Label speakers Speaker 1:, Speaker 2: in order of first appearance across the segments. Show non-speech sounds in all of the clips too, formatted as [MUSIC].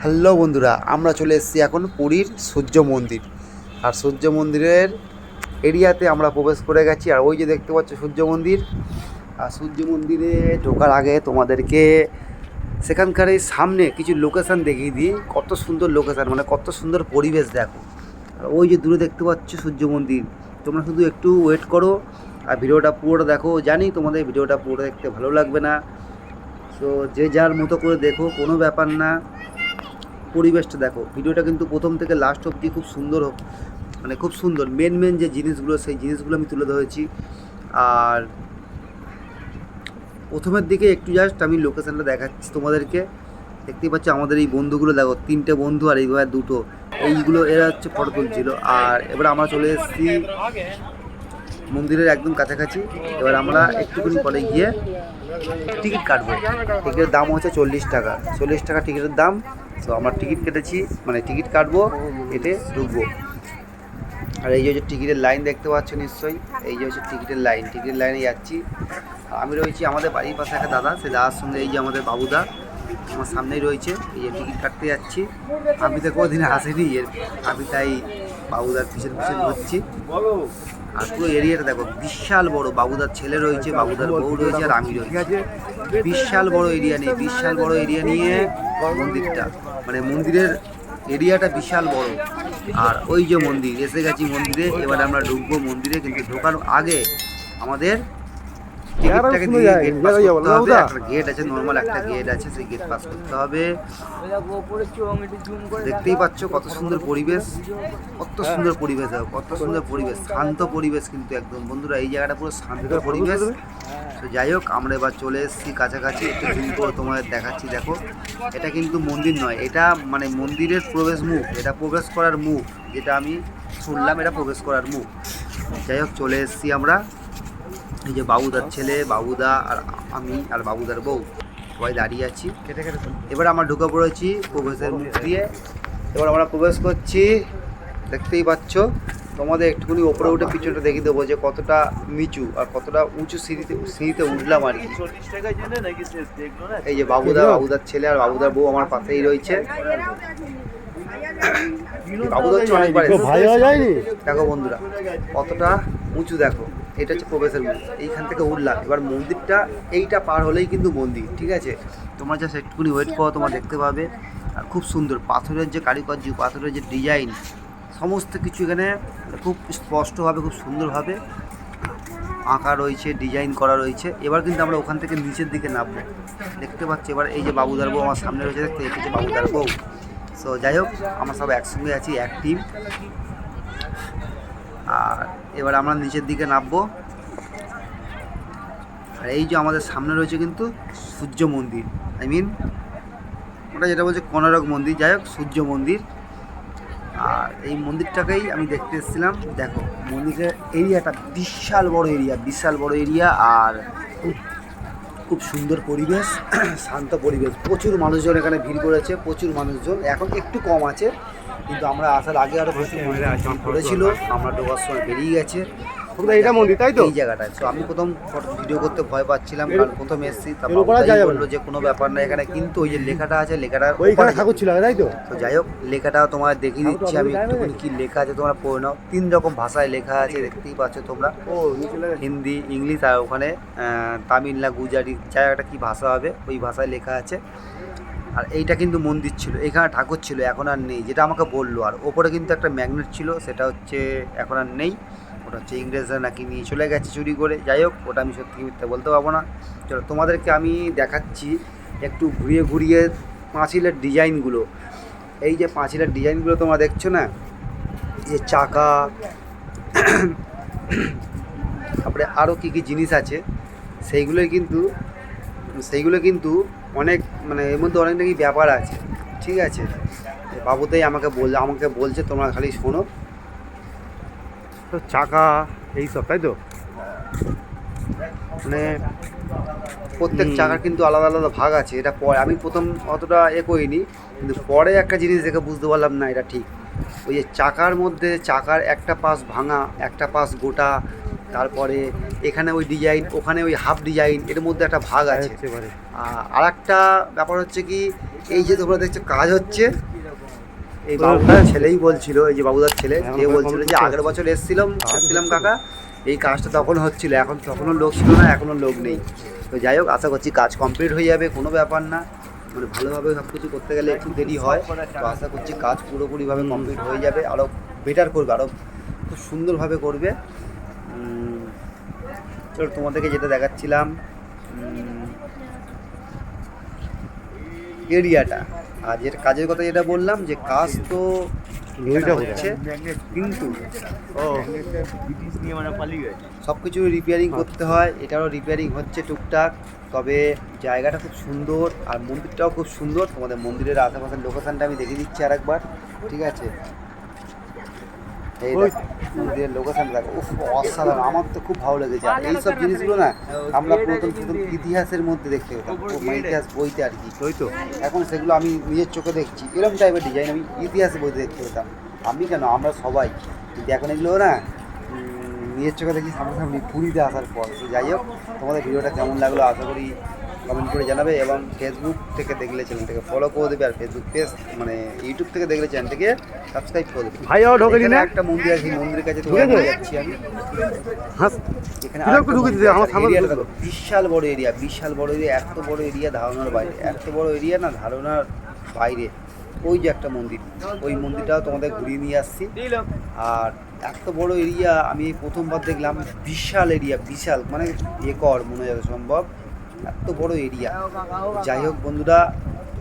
Speaker 1: Hello বন্ধুরা, আমরা চলে এসেছি এখন পুরীর সূর্য মন্দির। আর সূর্য মন্দিরের এরিয়াতে আমরা প্রবেশ করে গেছি, আর ওই যে দেখতে পাচ্ছ সূর্য মন্দির। আর সূর্য মন্দিরে ঢোকার আগে তোমাদেরকে সেখানকার এই সামনে কিছু লোকেশান দেখিয়ে দিই, কত সুন্দর লোকেশান মানে কত সুন্দর পরিবেশ দেখো। আর ওই যে দূরে দেখতে পাচ্ছ সূর্য মন্দির। তোমরা শুধু একটু ওয়েট করো আর ভিডিওটা পুরোটা দেখো। জানি তোমাদের ভিডিওটা পুরো দেখতে ভালো লাগবে না। তো যে যার মতো করে দেখো, কোনো ব্যাপার না। পরিবেশটা দেখো। ভিডিওটা কিন্তু প্রথম থেকে লাস্ট অবধি খুব সুন্দর হোক মানে খুব সুন্দর। মেন মেন যে জিনিসগুলো, সেই জিনিসগুলো আমি তুলে ধরেছি। আর প্রথমের দিকে একটু জাস্ট আমি লোকেশানটা দেখাচ্ছি তোমাদেরকে। দেখতেই পাচ্ছ আমাদের এই বন্ধুগুলো, দেখো, তিনটে বন্ধু আর এইভাবে দুটো। এইগুলো এরা হচ্ছে ফটো তুলছিল। আর এবার আমরা চলে এসেছি মন্দিরের একদম কাছাকাছি। এবার আমরা একটুখানি পরে গিয়ে টিকিট কাটবো। টিকিটের দাম হচ্ছে চল্লিশ টাকা। চল্লিশ টাকা টিকিটের দাম। তো আমরা টিকিট কেটেছি মানে টিকিট কাটবো, কেটে ঢুকবো। আর এই যে হচ্ছে টিকিটের লাইন দেখতে পাচ্ছ নিশ্চয়ই। এই যে হচ্ছে টিকিটের লাইন। টিকিটের লাইনে যাচ্ছি। আমি রয়েছি আমাদের বাড়ির পাশে একটা দাদা। সে দাদার সঙ্গে এই যে আমাদের বাবুদা। আমার সামনেই রয়েছে, এই যে টিকিট কাটতে যাচ্ছি। আমি তো কোনোদিন আসিনি, এর আমি তাই বাবুদার পিছন পিছন ঘুরছি। আর পুরো এরিয়াটা দেখো, বিশাল বড়, বাবুদার ছেলে রয়েছে, বাবুদার বউ রয়েছে, আর আমি রয়েছে। বিশাল বড় এরিয়া নিয়ে, বিশাল বড় এরিয়া নিয়ে মন্দিরটা মানে মন্দিরের এরিয়াটা বিশাল বড়। আর ওই যে মন্দির, এসে গেছি মন্দিরে, এবার আমরা ঢুকবো মন্দিরে, কিন্তু ঢোকার আগে আমাদের টিকিটটাকে দিয়ে গেট পাস করতে হবে। একটা গেট আছে নর্মাল একটা গেট আছে সেই গেট পাস করতে হবে। দেখতেই পাচ্ছ কত সুন্দর পরিবেশ কত সুন্দর পরিবেশ কত সুন্দর পরিবেশ শান্ত পরিবেশ কিন্তু একদম। বন্ধুরা এই জায়গাটা পুরো শান্ত পরিবেশ। তো যাই হোক আমরা এবার চলে এসেছি কাছাকাছি একটু জুম করে তোমাদের দেখাচ্ছি দেখো। এটা কিন্তু মন্দির নয় এটা মানে মন্দিরের প্রবেশ মুখ এটা প্রবেশ করার মুখ যেটা আমি শুনলাম এটা প্রবেশ করার মুখ। যাই হোক চলে এসেছি আমরা। এই যে বাবুদার ছেলে বাবুদা আর আমি আর বাবুদার বউ সবাই দাঁড়িয়ে আছি। এবার আমরা ঢুকে পড়েছি প্রবেশের মুখ দিয়ে। এবার আমরা প্রবেশ করছি দেখতেই পাচ্ছ তোমাদের একটুখানি ওপরে উঠে পিছনটা দেখিয়ে দেবো যে কতটা নিচু আর কতটা উঁচু সিঁড়িতে সিঁড়িতে উঠলাম আর কি। এই যে বাবুদা বাবুদার ছেলে আর বাবুদার বউ আমার পাশেই রয়েছে। বাবুদা হচ্ছে অনেকবার দেখো বন্ধুরা কতটা উঁচু দেখো। এটা হচ্ছে প্রবেশের মুখ এইখান থেকে উঠলাম এবার মন্দিরটা এইটা পার হলেই কিন্তু মন্দির, ঠিক আছে? তোমরা জাস্ট একটুখানি ওয়েট করো, তোমরা দেখতে পাবে। আর খুব সুন্দর, পাথরের যে কারুকার্য, পাথরের যে ডিজাইন সমস্ত কিছু এখানে খুব স্পষ্টভাবে, খুব সুন্দরভাবে আঁকা রয়েছে ডিজাইন করা রয়েছে। এবার কিন্তু আমরা ওখান থেকে নিচের দিকে নামবো। দেখতে পাচ্ছি, এবার এই যে বাবুদার বউ আমার সামনে রয়েছে, দেখতে এই যে বাবুদার বউ সো যাই হোক, আমরা সব একসঙ্গে আছি, এক টিম আর এবার আমরা নিচের দিকে নামবো। আর এই যে আমাদের সামনে রয়েছে কিন্তু সূর্য মন্দির আই মিন ওটা যেটা বলছে কোনারক মন্দির। যাই হোক, সূর্য মন্দির। আর এই মন্দিরটাকেই আমি দেখতে এসেছিলাম। দেখো, মন্দিরের এরিয়াটা বিশাল বড় এরিয়া বিশাল বড় এরিয়া আর খুব- সুন্দর পরিবেশ [CLEARS THROAT] শান্ত পরিবেশ। প্রচুর মানুষজন এখানে ভিড় করেছে প্রচুর মানুষজন। এখন একটু কম আছে কিন্তু আমরা আসার আগে আরও প্রচুর মহিলা করেছিল। আমরা ঢোকার সময় বেরিয়ে গেছে।
Speaker 2: এটা মন্দির তাই তো?
Speaker 1: এই জায়গাটায় তো আমি প্রথম ফটো ভিডিও করতে ভয় পাচ্ছিলাম কারণ প্রথম এসেছি তারপর বলল যে কোনো ব্যাপার না এখানে কিন্তু ওই যে লেখাটা আছে লেখাটা
Speaker 2: ওইখানে ঠাকুর ছিল তাই তো?
Speaker 1: তো যাই হোক লেখাটা তোমার দেখিয়ে দিচ্ছি আমি একটুখানি কি লেখা আছে তোমরা পড়ে নাও। তিন রকম ভাষায় লেখা আছে দেখতেই পাচ্ছ তোমরা। হিন্দি ইংলিশ আর ওখানে আহ, তামিল না গুজারি যাই একটা কী ভাষা হবে ওই ভাষায় লেখা আছে। আর এইটা কিন্তু মন্দির ছিল এখানে ঠাকুর ছিল এখন আর নেই যেটা আমাকে বলল। আর ওপরে কিন্তু একটা ম্যাগনেট ছিল সেটা হচ্ছে এখন আর নেই। ওটা হচ্ছে ইংরেজরা নাকি নিয়ে চলে গেছে চুরি করে। যাই হোক, ওটা আমি সত্যি মিথ্যা বলতে পারব না। চলো, তোমাদেরকে আমি দেখাচ্ছি একটু ঘুরিয়ে ঘুরিয়ে পাঁচিলের ডিজাইনগুলো। এই যে পাঁচিলের ডিজাইনগুলো তোমরা দেখছ না? যে চাকা, তারপরে আরও কী কী জিনিস আছে সেইগুলো কিন্তু সেইগুলো কিন্তু অনেক মানে এর মধ্যে অনেক নাকি ব্যাপার আছে। ঠিক আছে? বাবুতেই আমাকে বল, আমাকে বলছে, তোমরা খালি শোনো।
Speaker 2: তো চাকা এই সব তাই তো?
Speaker 1: মানে প্রত্যেক চাকার কিন্তু আলাদা আলাদা ভাগ আছে। এটা পরে আমি প্রথম অতটা এ করিনি কিন্তু পরে একটা জিনিস দেখে বুঝতে পারলাম না এটা ঠিক। ওই যে চাকার মধ্যে চাকার একটা পাশ ভাঙা একটা পাশ গোটা তারপরে এখানে ওই ডিজাইন ওখানে ওই হাফ ডিজাইন এর মধ্যে একটা ভাগ আছে। আর একটা ব্যাপার হচ্ছে কি এই যে তোমরা দেখছ কাজ হচ্ছে এই বাবুদার। ছেলেই বলছিল এই যে বাবুদার ছেলে যে বলছিল যে আগের বছর এসেছিলাম এসেছিলাম কাকা এই কাজটা তখন হচ্ছিল এখন তখনও লোক ছিল না এখনও লোক নেই। তো যাই হোক আশা করছি কাজ কমপ্লিট হয়ে যাবে কোনো ব্যাপার না। মানে ভালোভাবে সব কিছু করতে গেলে একটু দেরি হয় তো আশা করছি কাজ পুরোপুরিভাবে কমপ্লিট হয়ে যাবে আরও বেটার করবে আরও খুব সুন্দরভাবে করবে। চলো তোমাদেরকে যেটা দেখাচ্ছিলাম এরিয়াটা। আর যেটা কাজের কথা যেটা বললাম যে কাজ তো
Speaker 2: সবকিছু
Speaker 1: হচ্ছে। কিন্তু
Speaker 2: ও।
Speaker 1: সব কিছু রিপেয়ারিং করতে হয় এটারও রিপেয়ারিং হচ্ছে টুকটাক তবে জায়গাটা খুব সুন্দর আর মন্দিরটাও খুব সুন্দর। তোমাদের মন্দিরের আশেপাশের লোকেশানটা আমি দেখিয়ে দিচ্ছি আরেকবার ঠিক আছে? এই। দেখো, লোকেশন দেখো। উফ অসাধারণ। আমার তো খুব ভালো লেগেছে। আর এইসব জিনিসগুলো না আমরা প্রথম প্রথম ইতিহাসের মধ্যে দেখতে পেতাম। মানে ইতিহাস বইতে আর কি।
Speaker 2: ওই তো।
Speaker 1: এখন সেগুলো আমি নিজের চোখে দেখছি। এরকম টাইপের ডিজাইন আমি ইতিহাসে বইতে দেখতে পেতাম। আমি কেন? আমরা সবাই। কিন্তু এখন এগুলো না নিজের চোখে দেখি সামনাসামনি পুরীতে আসার পর। তো যাই হোক তোমাদের ভিডিওটা কেমন লাগল আশা করি কমেন্ট করে জানাবে এবং ফেসবুক থেকে দেখলে চ্যানেলটাকে ফলো করে দেবে আর ফেসবুক পেজ মানে ইউটিউব থেকে দেখলে চ্যানেলটাকে সাবস্ক্রাইব করে দেবে।
Speaker 2: ভাইয়াও ঢোকেনি
Speaker 1: এখানে
Speaker 2: না?
Speaker 1: একটা মন্দির আছে মন্দিরের কাছে? তোমাকে যাচ্ছি আমি। এখানে
Speaker 2: ঢুকে? আমার
Speaker 1: বিশাল বড় এরিয়া বিশাল বড় এরিয়া এত বড় এরিয়া ধারণার বাইরে এত বড় এরিয়া না ধারণার বাইরে। ওই যে একটা মন্দির ওই মন্দিরটাও তোমাদের ঘুরিয়ে নিয়ে আসছি। আর এত বড় এরিয়া আমি প্রথমবার দেখলাম বিশাল এরিয়া বিশাল মানে একর মনে যাবে সম্ভব। এত বড় এরিয়া যাই হোক বন্ধুরা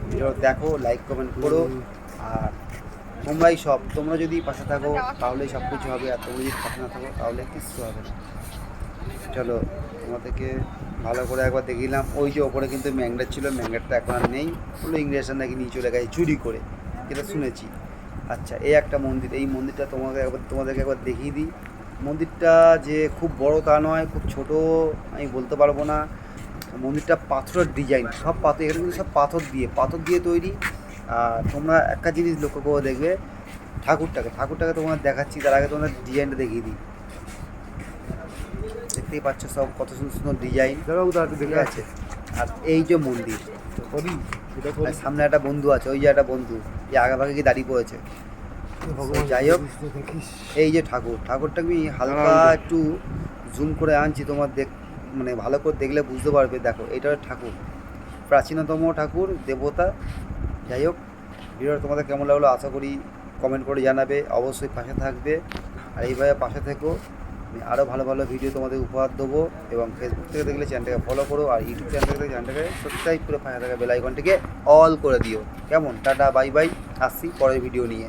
Speaker 1: ভিডিও দেখো লাইক কমেন্ট করো। আর তোমরাই সব তোমরা যদি পাশে থাকো তাহলেই সব কিছু হবে। আর তোমরা যদি পাশে না থাকো তাহলে কিচ্ছু হবে না। চলো তোমাদেরকে ভালো করে একবার দেখিলাম ওই যে ওপরে কিন্তু ম্যাংডার ছিল ম্যাংডারটা এখন আর নেই। বলল ইংরেজরা নাকি নিয়ে চলে গেছে চুরি করে যেটা শুনেছি। আচ্ছা এই একটা মন্দির এই মন্দিরটা তোমাকে একবার তোমাদেরকে একবার দেখিয়ে দিই। মন্দিরটা যে খুব বড় তা নয় খুব ছোট আমি বলতে পারব না। মন্দিরটা পাথরের ডিজাইন সব পাথর এখানে কিন্তু সব পাথর দিয়ে পাথর দিয়ে তৈরি। আর তোমরা একটা জিনিস লক্ষ্য করে দেখবে ঠাকুরটাকে ঠাকুরটাকে তোমার দেখাচ্ছি তার আগে তোমাদের ডিজাইনটা দেখিয়ে দিই। দেখতেই পাচ্ছ সব কত সুন্দর সুন্দর ডিজাইন
Speaker 2: দেখে
Speaker 1: আছে? আর এই যে মন্দির। সামনে একটা বন্ধু আছে ওই যে একটা বন্ধু যে আগে ভাগে গিয়ে দাঁড়িয়ে পড়েছে।
Speaker 2: ভগবান
Speaker 1: যাই হোক। এই যে ঠাকুর ঠাকুরটা আমি হালকা একটু জুম করে আনছি তোমার দেখ মানে ভালো করে দেখলে বুঝতে পারবে, দেখো, এটা ঠাকুর। প্রাচীনতম ঠাকুর, দেবতা। যাই হোক ভিডিওটা তোমাদের কেমন লাগল আশা করি কমেন্ট করে জানাবে, অবশ্যই পাশে থাকবে। আর এইভাবে পাশে থেকো, আমি আরও ভালো ভালো ভিডিও তোমাদের উপহার দেবো এবং ফেসবুক থেকে দেখলে চ্যানেলটাকে ফলো করো আর ইউটিউব চ্যানেল থেকে চ্যানেলটাকে সাবস্ক্রাইব করে পাশে থাকা বেল আইকনটিকে অল করে দিও। কেমন? টাটা বাই বাই আসছি পরের ভিডিও নিয়ে।